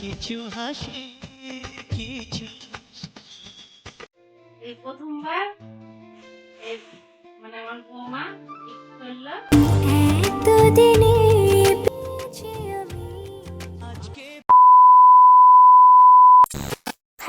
কিছু হাসি কিছু এই প্রথমবার মানে আমার বৌমা এতদিনে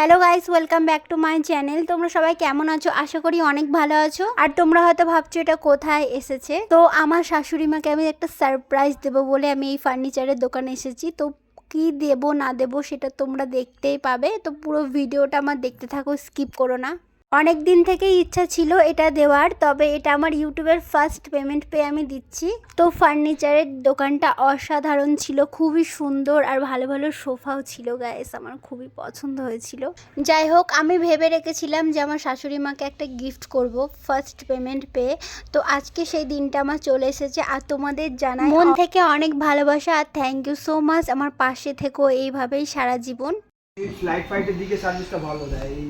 hello guys, welcome back to my channel. তোমরা সবাই কেমন আছো? আশা করি অনেক ভালো আছো। আর তোমরা হয়তো ভাবছ এটা কোথায় এসেছে। তো আমার শাশুড়ি মাকে আমি একটা সারপ্রাইজ দেবো বলে আমি এই ফার্নিচারের দোকানে এসেছি। তো কি দেব, না দেব, সেটা তোমরা দেখতেই পাবে। তো পুরো ভিডিওটা আমার দেখতে থাকো স্কিপ করো না। অনেক দিন থেকেই ইচ্ছা ছিল এটা দেওয়ার তবে এটা আমার ইউটিউবের ফার্স্ট পেমেন্ট পেয়ে আমি দিচ্ছি। তো ফার্নিচারের দোকানটা অসাধারণ ছিল খুবই সুন্দর আর ভালো ভালো সোফাও ছিল গায়েস আমার খুবই পছন্দ হয়েছিল। যাই হোক আমি ভেবে রেখেছিলাম যে আমার শাশুড়ি মাকে একটা গিফট করব ফার্স্ট পেমেন্ট পেয়ে। তো আজকে সেই দিনটা আমার চলে এসেছে আর তোমাদের জানাই মন থেকে অনেক ভালোবাসা আর থ্যাংক ইউ সো মাচ আমার পাশে থেকো এইভাবেই সারা জীবন। এই লাইট ফাইটের দিকে সার্ভিসটা ভালো দেয় এই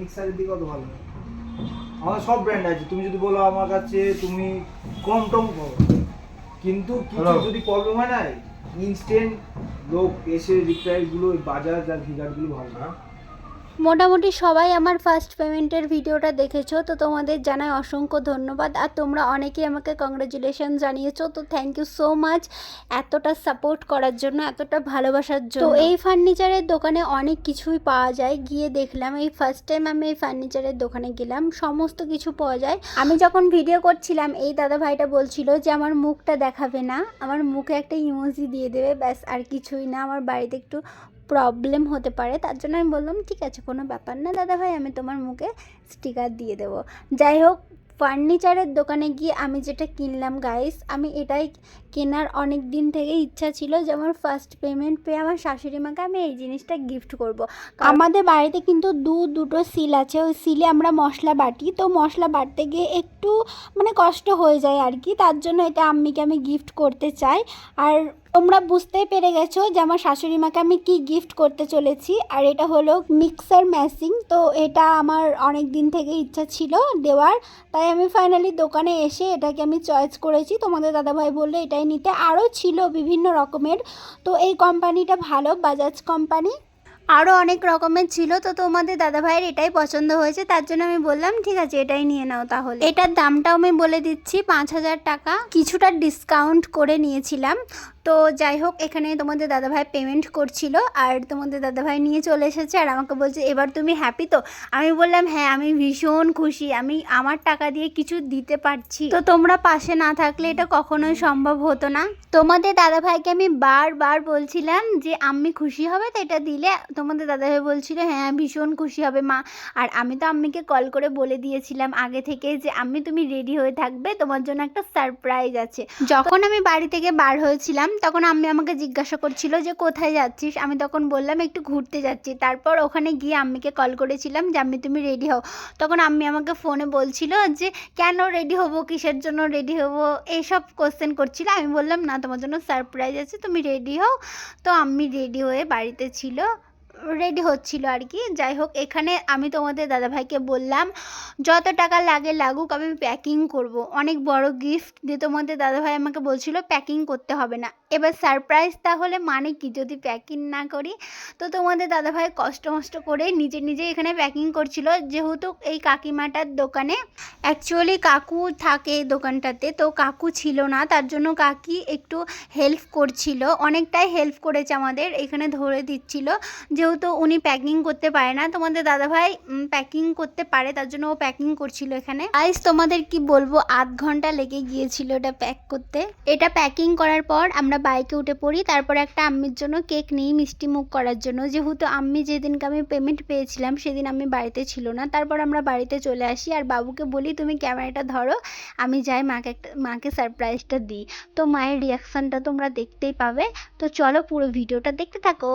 মিক্সারের দিকে অত ভালো না। আমাদের সব ব্র্যান্ড আছে। তুমি যদি বলো আমার কাছে তুমি কম টম পাবো কিন্তু কিছু যদি প্রবলেম হয় না ইনস্ট্যান্ট লোক এসে রিপ্লাইগুলো বাজাজ আর ভিগারগুলো ভালো না। মোটামুটি সবাই আমার ফার্স্ট পেমেন্টের ভিডিওটা দেখেছ, তো তোমাদের জানাই অসংখ্য ধন্যবাদ। আর তোমরা অনেকেই আমাকে কংগ্রাচুলেশন জানিয়েছো, তো থ্যাংক ইউ সো মাচ এতটা সাপোর্ট করার জন্য, এতটা ভালোবাসার জন্য। তো এই ফার্নিচারের দোকানে অনেক কিছুই পাওয়া যায়, গিয়ে দেখলাম এই ফার্স্ট টাইম আমি এই ফার্নিচারের দোকানে গেলাম, সমস্ত কিছু পাওয়া যায়। আমি যখন ভিডিও করছিলাম, এই দাদা ভাইটা বলছিল যে, আমার মুখটা দেখাবে না, আমার মুখে একটা ইমোজি দিয়ে দেবে, ব্যাস, আর কিছুই না, আমার বাড়িতে একটু প্রবলেম হতে পারে তার জন্য আমি বললাম ঠিক আছে কোনো ব্যাপার না দাদা ভাই আমি তোমার মুখে স্টিকার দিয়ে দেবো যাই হোক ফার্নিচারের দোকানে গিয়ে আমি যেটা কিনলাম গাইস আমি এটাই কেনার অনেক দিন থেকে ইচ্ছা ছিল যে আমার ফার্স্ট পেমেন্ট পেয়ে আমার শাশুড়ি মাকে আমি এই জিনিসটা গিফট করব। আমাদের বাড়িতে কিন্তু দু দুটো সিল আছে ওই সিলে আমরা মশলা বাটি তো মশলা বাটতে গিয়ে একটু মানে কষ্ট হয়ে যায় আর কি তার জন্য এটা আম্মিকে আমি গিফট করতে চাই আর তোমরা বুঝতেই পেরে গেছো যে আমার শাশুড়ি মাকে আমি কি গিফট করতে চলেছি, আর এটা হলো মিক্সার ম্যাশিং তো এটা আমার অনেক দিন থেকে ইচ্ছা ছিল দেওয়ার, তাই আমি ফাইনালি দোকানে এসে এটাকে আমি চয়েস করেছি। তোমাদের দাদাভাই বলল এটাই নিতে। আরও ছিল বিভিন্ন রকমের। তো এই কোম্পানিটা ভালো বাজাজ কোম্পানি আরও অনেক রকমের ছিল, তো তোমাদের দাদাভাইয়ের এটাই পছন্দ হয়েছে, তার জন্য আমি বললাম, ঠিক আছে, এটাই নিয়ে নাও তাহলে। এটার দামটাও আমি বলে দিচ্ছি, পাঁচ হাজার টাকা। কিছুটা ডিসকাউন্ট করে নিয়েছিলাম। তো যাই হোক এখানে তোমাদের দাদাভাই পেমেন্ট করছিল আর তোমাদের দাদাভাই নিয়ে চলে এসেছে আর আমাকে বলছে এবার তুমি হ্যাপি তো? আমি বললাম হ্যাঁ আমি ভীষণ খুশি। আমি আমার টাকা দিয়ে কিছু দিতে পারছি। তো তোমরা পাশে না থাকলে এটা কখনোই সম্ভব হতো না। তোমাদের দাদাভাইকে আমি বারবার বলছিলাম যে আমি খুশি হবে? তো এটা দিলে তোমাদের দাদাভাই বলছিল হ্যাঁ ভীষণ খুশি হবে মা। আর আমি তো আম্মিকে কল করে বলে দিয়েছিলাম আগে থেকে যে আমি তুমি রেডি হয়ে থাকবে। তোমার জন্য একটা সারপ্রাইজ আছে। যখন আমি বাড়ি থেকে বার হয়েছিলাম তখন আমি আমাকে জিজ্ঞাসা করছিল যে, কোথায় যাচ্ছিস? আমি তখন বললাম, একটু ঘুরতে যাচ্ছি। তারপর ওখানে গিয়ে আম্মিকে কল করেছিলাম যে, আম্মি, তুমি রেডি হও। তখন আম্মি আমাকে ফোনে বলছিল যে, কেন রেডি হব? কিসের জন্য রেডি হব? এইসব কোশ্চেন করছিল। আমি বললাম, না, তোমার জন্য সারপ্রাইজ আছে, তুমি রেডি হও। তো আম্মি রেডি হয়ে বাড়িতে ছিল। রেডি হচ্ছিল আর কি। যাই হোক, এখানে আমি তোমাদের দাদাভাইকে বললাম, যত টাকা লাগে লাগুক, আমি প্যাকিং করব। অনেক বড় গিফট দিয়ে তোমাদের দাদাভাই আমাকে বলছিল প্যাকিং করতে হবে না। এবার সারপ্রাইজ তাহলে মানে কি? যদি প্যাকিং না করি, তো তোমাদের দাদাভাই কষ্ট মষ্ট করে নিজে নিজে এখানে প্যাকিং করছিল। যেহেতু এই কাকিমাটার দোকানে অ্যাকচুয়ালি কাকু থাকে এই দোকানটাতে, তো কাকু ছিল না, তার জন্য কাকি একটু হেল্প করছিল। অনেকটাই হেল্প করেছে আমাদের, এখানে ধরে দিচ্ছিল। যেহেতু উনি প্যাকিং করতে পারে না, তোমাদের দাদাভাই প্যাকিং করতে পারে, তার জন্য ও প্যাকিং করছিল এখানে। আইস তোমাদের কি বলব, আধ ঘণ্টা লেগে গিয়েছিল এটা প্যাক করতে। এটা প্যাকিং করার পর আমরা বাইকে উঠে পড়ি, তারপর একটা আম্মির জন্য কেক নিই মিষ্টি মুখ করার জন্য। যেহেতু আম্মি যেদিনকে আমি পেমেন্ট পেয়েছিলাম, সেদিন আমি বাড়িতে ছিল না। তারপর আমরা বাড়িতে চলে আসি আর বাবুকে বলি, তুমি ক্যামেরাটা ধরো, আমি যাই মাকে একটা, মাকে সারপ্রাইজটা দিই। তো মায়ের রিয়াকশানটা তোমরা দেখতেই পাবে। তো চলো পুরো ভিডিওটা দেখতে থাকো।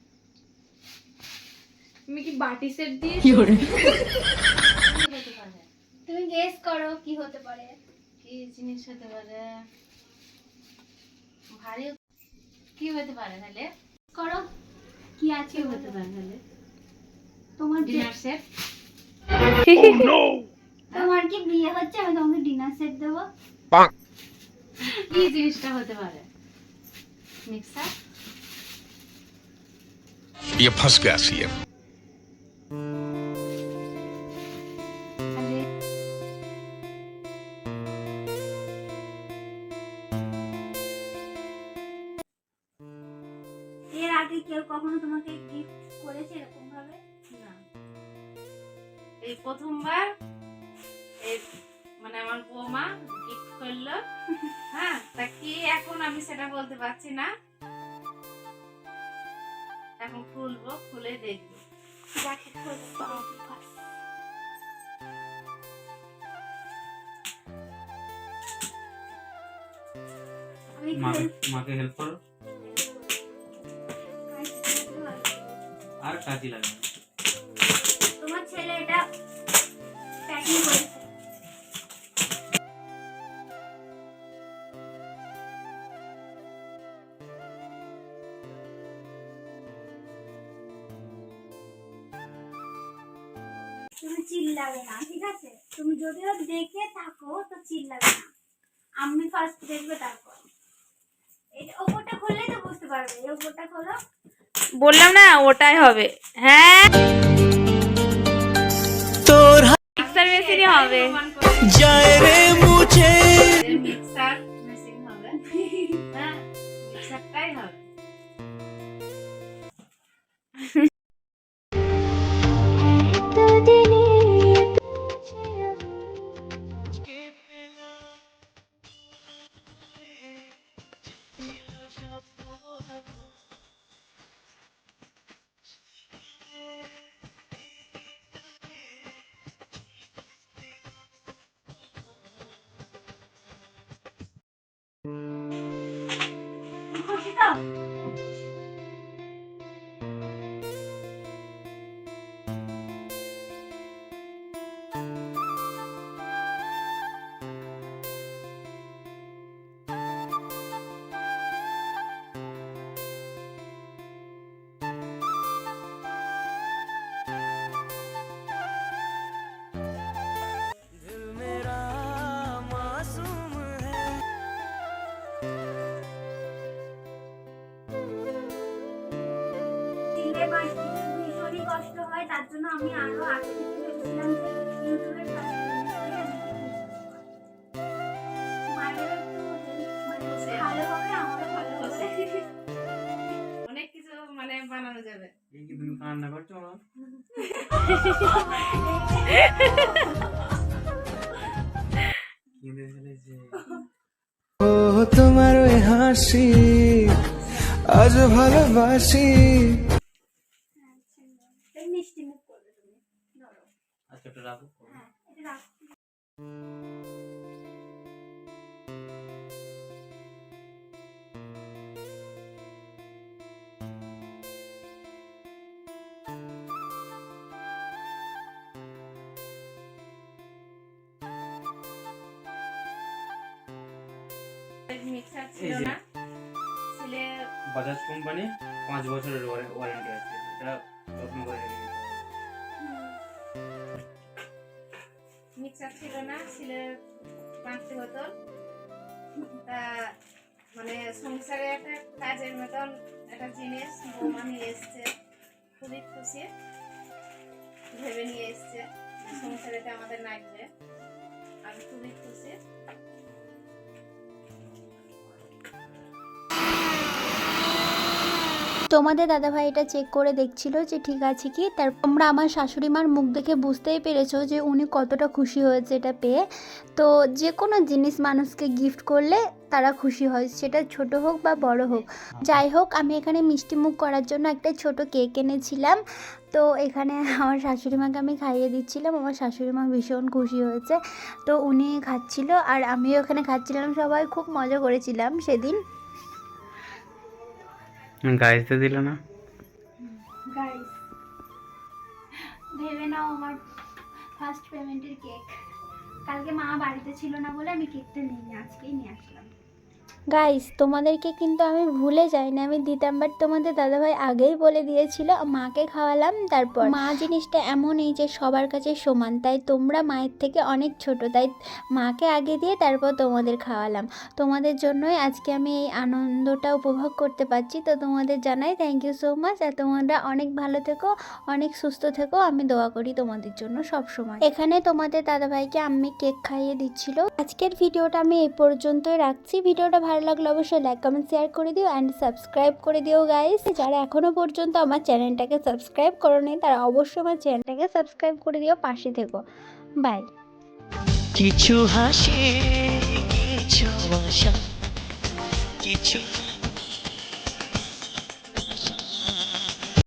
তুমি কি বাটি সেট দিয়ে হতে পারে তুমি গেস করো কি হতে পারে কি জিনিস হতে পারে ভারী কি হতে পারে তাহলে করো কি আছে কি হতে পারে তাহলে তোমার যে- ডিনার সেট তোমার কি বিয়ে হচ্ছে আমি তোমাকে ডিনার সেট দেবো কি জিনিসটা হতে পারে মিক্সার ये फंस गया सी তাহলে এর আগে কেউ কখনো তোমাকে গিফট করেছে এরকম ভাবে? না। এই প্রথমবার এই মানে আমার বৌমা গিফট করল। হ্যাঁ তা কি এখন আমি সেটা বলতে পারছি না। এখন খুলবো, খুলে দেখব। যাকে করব আমি মাকে খুলে- মাকে হেল্প করো। আর কাজে লাগে তুমি চিল্লাবে না ঠিক আছে? তুমি যদিও দেখে থাকো তো চিল্লাবে না। আমি ফার্স্ট দেখবে তারপর। এটা ওপরটা খুললেই তো বুঝতে পারবে এই ওপরটা খোলো। বললাম না ওটাই হবে। হ্যাঁ? তোর মিক্সার মেশিনই হবে। যায় রে মুছে। মিক্সার মেশিন হবে। হ্যাঁ মিক্সারটাই হবে। আমি আরও আগে থেকে ভেবেছিলাম যে ইউটিউবের কাছে মায়ের একটু ভালো হবে আমারও ভালো হবে অনেক কিছু মানে বানানো যাবে কি তুমি কান্না করছ মা কেঁদে ফেলেছে ও তোমার ওই হাসি আজ ভালোবাসি মিষ্টি মুখ ধরো আচ্ছা রাখো হ্যাঁ এটা রাখো মিক্সার ছিল না বাজাজ কোম্পানি পাঁচ বছরের ওয়ারেন্টি আছে এটা যত্ন করে রেখে মিক্সার ছিল না, ছিল বাঁধতে হতো তা মানে সংসারে একটা কাজের মতন একটা জিনিস বৌমা নিয়ে এসছে, খুবই খুশি। ভেবে নিয়ে এসছে সংসারেতে আমাদের লাগবে আমি খুবই খুশি। তোমাদের দাদাভাই এটা চেক করে দেখছিল যে ঠিক আছে কি? তার তোমরা আমার শাশুড়ি মার মুখ দেখে বুঝতেই পেরেছ যে উনি কতটা খুশি হয়েছে এটা পেয়ে। তো যে কোনো জিনিস মানুষকে গিফট করলে তারা খুশি হয়, সেটা ছোট হোক বা বড় হোক। যাই হোক, আমি এখানে মিষ্টি মুখ করার জন্য একটা ছোট কেক এনেছিলাম। তো এখানে আমার শাশুড়ি মাকে আমি খাইয়ে দিচ্ছিলাম, আমার শাশুড়ি মা ভীষণ খুশি হয়েছে। তো উনি খাচ্ছিল আর আমিও এখানে খাচ্ছিলাম, সবাই খুব মজা করেছিলাম সেদিন। গাইতে দিল না। গাইস, ভেবে নাও আমার ফার্স্ট পেমেন্টের কেক কালকে মা বাড়িতে ছিল না বলে আমি কেকটা নিয়ে আজকেই নিয়ে আসলাম। গাইস তোমাদেরকে কিন্তু আমি ভুলে যাইনি। আমি দিতাম বাট তোমাদের দাদাভাই আগেই বলে দিয়েছিল, মাকে খাওয়ালাম, তারপর? মা জিনিসটা এমনই যে সবার কাছে সমান, তাই তোমরা মায়ের থেকে অনেক ছোট, তাই মাকে আগে দিয়ে তারপর তোমাদের খাওয়ালাম। তোমাদের জন্যই আজকে আমি এই আনন্দটা উপভোগ করতে পারছি। তো তোমাদের জানাই থ্যাংক ইউ সো মাচ আর তোমরা অনেক ভালো থেকো, অনেক সুস্থ থেকো। আমি দোয়া করি তোমাদের জন্য সব সময়। এখানে তোমাদের দাদাভাইকে আমি কেক খাইয়ে দিচ্ছিল। আজকের ভিডিওটা আমি এই পর্যন্তই রাখছি। ভিডিওটা ভালো লাগলে অবশ্যই লাইক কমেন্ট শেয়ার করে দিও অ্যান্ড সাবস্ক্রাইব করে দিও গাইস যারা এখনও পর্যন্ত আমার চ্যানেলটাকে সাবস্ক্রাইব করো নি তারা অবশ্যই আমার চ্যানেলটাকে সাবস্ক্রাইব করে দিও, পাশে থেকো। বাই কিছু হাসি, কিছু আশা, কিছু